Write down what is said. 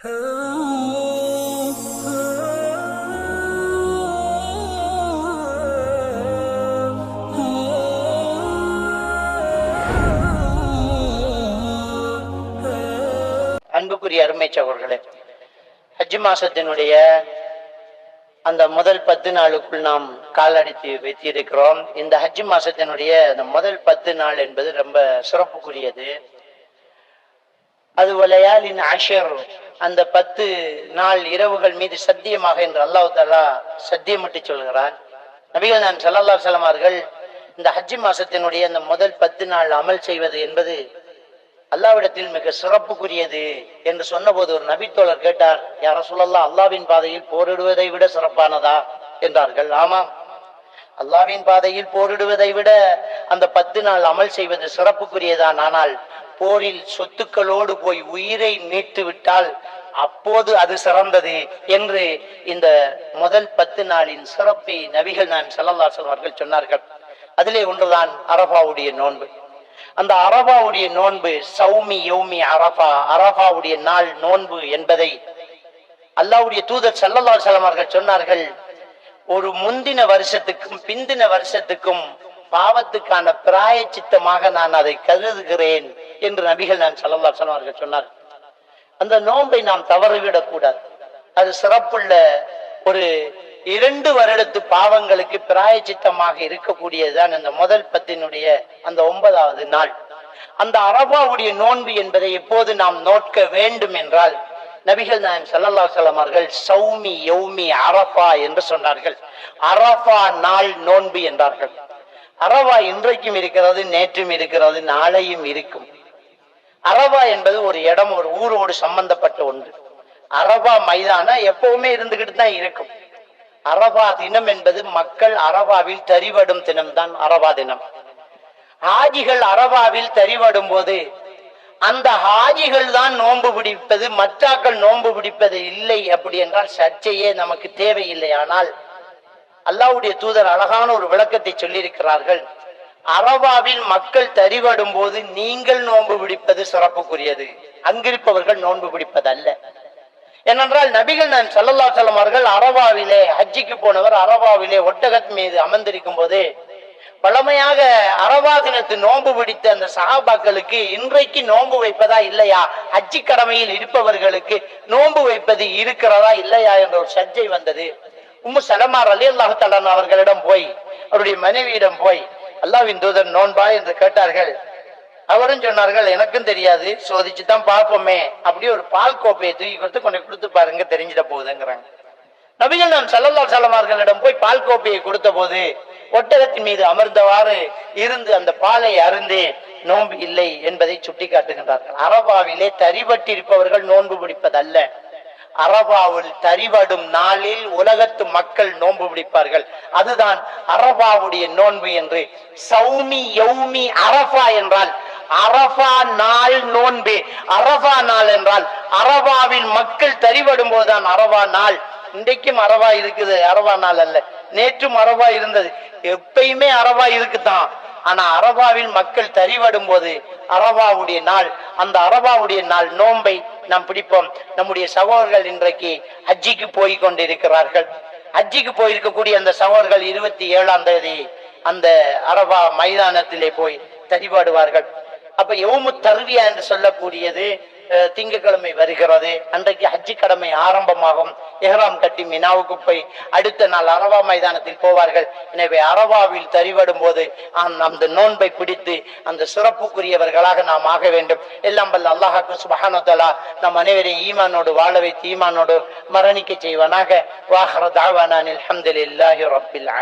அன்புக்குரிய அருமை சகோர்களே ஹஜ் மாசத்தினுடைய அந்த முதல் பத்து நாளுக்குள் நாம் காலடித்து வைத்திருக்கிறோம். இந்த ஹஜ் மாசத்தினுடைய அந்த முதல் பத்து நாள் என்பது ரொம்ப சிறப்புக்குரியது. அது வலையாலின் ஆஷர் அந்த பத்து நாள் இரவுகள் மீது சத்தியமாக என்று அல்லாஹ் தாலா சத்தியமிட்டு சொல்கிறார். நபிகள் நான் சல்லா சலமார்கள் இந்த ஹஜ்ஜி மாசத்தினுடைய அந்த முதல் பத்து நாள் அமல் செய்வது என்பது அல்லாவிடத்தில் மிக சிறப்புக்குரியது என்று சொன்னபோது ஒரு நபித்தோழர் கேட்டார் யார சொல்லலாம் அல்லாவின் பாதையில் போரிடுவதை விட சிறப்பானதா? என்றார்கள். ஆமாம். அல்லாவின் பாதையில் போரிடுவதை விட அந்த பத்து நாள் அமல் செய்வது சிறப்புக்குரியதான் ஆனால் போரில் சொத்துக்களோடு போய் உயிரை மீட்டு விட்டால் அப்போது அது சிறந்தது என்று இந்த முதல் பத்து நாளின் சிறப்பை நபிகள் நான் செல்லல்லாசன் அவர்கள் சொன்னார்கள். அதிலே ஒன்றுதான் அரபாவுடைய நோன்பு. அந்த அரபாவுடைய நோன்பு சௌமி யௌமி அரபா அரபாவுடைய நாள் நோன்பு என்பதை அல்லாவுடைய தூதர் செல்லல்லா செல்லம் சொன்னார்கள். ஒரு முந்தின வருஷத்துக்கும் பிந்தின வருஷத்துக்கும் பாவத்துக்கான பிராய சித்தமாக நான் அதை கருதுகிறேன் என்று நபிகள் நான் சல்லல்லா சொன்னார்கள் சொன்னார் சொன்னார்கள். அந்த நோன்பை நாம் தவறவிடக் கூடாது. அது சிறப்புள்ள ஒரு இரண்டு வருடத்து பாவங்களுக்கு பிராயச்சித்தமாக இருக்கக்கூடியதுதான் அந்த முதல் பத்தினுடைய அந்த ஒன்பதாவது நாள். அந்த அரபாவுடைய நோன்பு என்பதை எப்போது நாம் நோட்க வேண்டும் என்றால் நபிகள் நாயம் சல்லல்லா செல்லம் சௌமி யௌமி அரபா என்று சொன்னார்கள். அரபா நாள் நோன்பு என்றார்கள். அரவா இன்றைக்கும் இருக்கிறது நேற்றும் இருக்கிறது நாளையும் இருக்கும். அரவா என்பது ஒரு இடம் ஒரு ஊரோடு சம்பந்தப்பட்ட ஒன்று. அரபா மைதானம் எப்பவுமே இருந்துகிட்டு தான் இருக்கும். அரபா தினம் என்பது மக்கள் அரபாவில் தறிவடும் தினம்தான் அரபா தினம். ஹாஜிகள் அரபாவில் தறிவடும் போது அந்த ஹாஜிகள் தான் நோன்பு பிடிப்பது மற்றாக்கள் நோன்பு பிடிப்பது இல்லை அப்படி என்றால் சர்ச்சையே நமக்கு தேவையில்லை. ஆனால் அல்லாவுடைய தூதர் அழகான ஒரு விளக்கத்தை சொல்லியிருக்கிறார்கள். அரபாவில் மக்கள் தறிவடும் போது நீங்கள் நோன்பு பிடிப்பது சிறப்புக்குரியது. அங்கிருப்பவர்கள் நோன்பு பிடிப்பது அல்ல ஏனென்றால் நபிகள் நான் சல்லல்லா செல்லம் அவர்கள் அரபாவிலே ஹஜ்ஜிக்கு போனவர் அரபாவிலே ஒட்டகத் மீது அமர்ந்திருக்கும் போதே பழமையாக அரபா தினத்து நோன்பு பிடித்த அந்த சகாபாக்களுக்கு இன்றைக்கு நோன்பு வைப்பதா இல்லையா? ஹஜ்ஜி கடமையில் இருப்பவர்களுக்கு நோன்பு வைப்பது இருக்கிறதா இல்லையா? என்ற ஒரு சர்ச்சை வந்தது. உம்மு சலமார் அலி அல்லாஹு அவர்களிடம் போய் அவருடைய மனைவியிடம் போய் அல்லாவின் தூதன் நோன்பா? என்று கேட்டார்கள். அவரும் சொன்னார்கள் எனக்கும் தெரியாது சோதிச்சு தான் பார்ப்போமே. அப்படியே ஒரு பால் கோப்பையை தூக்கி கொடுத்து கொண்டு கொடுத்து பாருங்க தெரிஞ்சிட போகுதுங்கிறாங்க. நபிகள் நாம் சல்லல்லா சலமார்களிடம் போய் பால் கோப்பையை கொடுத்த போது ஒட்டகத்தின் மீது அமர்ந்தவாறு இருந்து அந்த பாலை அருந்தே நோன்பு இல்லை என்பதை சுட்டி காட்டுகின்றார்கள் அரபாவிலே தரிபட்டிருப்பவர்கள் நோன்பு பிடிப்பதல்ல அரபாவில் தரிவடும் நாளில் உலகத்து மக்கள் நோன்பு பிடிப்பார்கள் அதுதான் அரபாவுடைய நோன்பு என்று. சௌமி யௌமி அரபா என்றால் அரபா நாள் நோன்பு. அரபா நாள் என்றால் அரபாவில் மக்கள் தரிவடும் போதுதான் அரபா நாள். இன்றைக்கும் அரபா இருக்குது அரபா நாள் அல்ல. நேற்றும் அரபா இருந்தது. எப்பயுமே அரபா இருக்குதான். ஆனா அரபாவில் மக்கள் தறிவடும் போது அரபாவுடைய நாள் அந்த அரபாவுடைய நாள் நோன்பை நாம் பிடிப்போம். நம்முடைய சகோதரர்கள் இன்றைக்கு ஹஜ்ஜிக்கு போய் கொண்டிருக்கிறார்கள் ஹஜ்ஜிக்கு போயிருக்கக்கூடிய அந்த சகோதரர்கள் இருபத்தி ஏழாம் தேதி அந்த அரபா மைதானத்திலே போய் தரிபாடுவார்கள். அப்ப எவ்வளவு தருவியா என்று சொல்லக்கூடியது திங்கக்கிழமை வருகிறது. அன்றைக்கு ஹஜ்ஜி கடமை ஆரம்பமாகும். எஹ்ராம் கட்டி மினாவுக்கு போய் அடுத்த நாள் அரவா மைதானத்தில் போவார்கள். எனவே அரவாவில் தரிவடும் போது அந்த நோன்பை பிடித்து அந்த சிறப்புக்குரியவர்களாக நாம் ஆக வேண்டும். எல்லாம் வல்ல அல்லாஹாக்கு சுபஹானத்தலா நம் அனைவரையும் ஈமானோடு வாழ வைத்து ஈமானோடு மரணிக்க செய்வானாக. வாஹர தாவானில் அஹமதுல்லாஹி ரபில்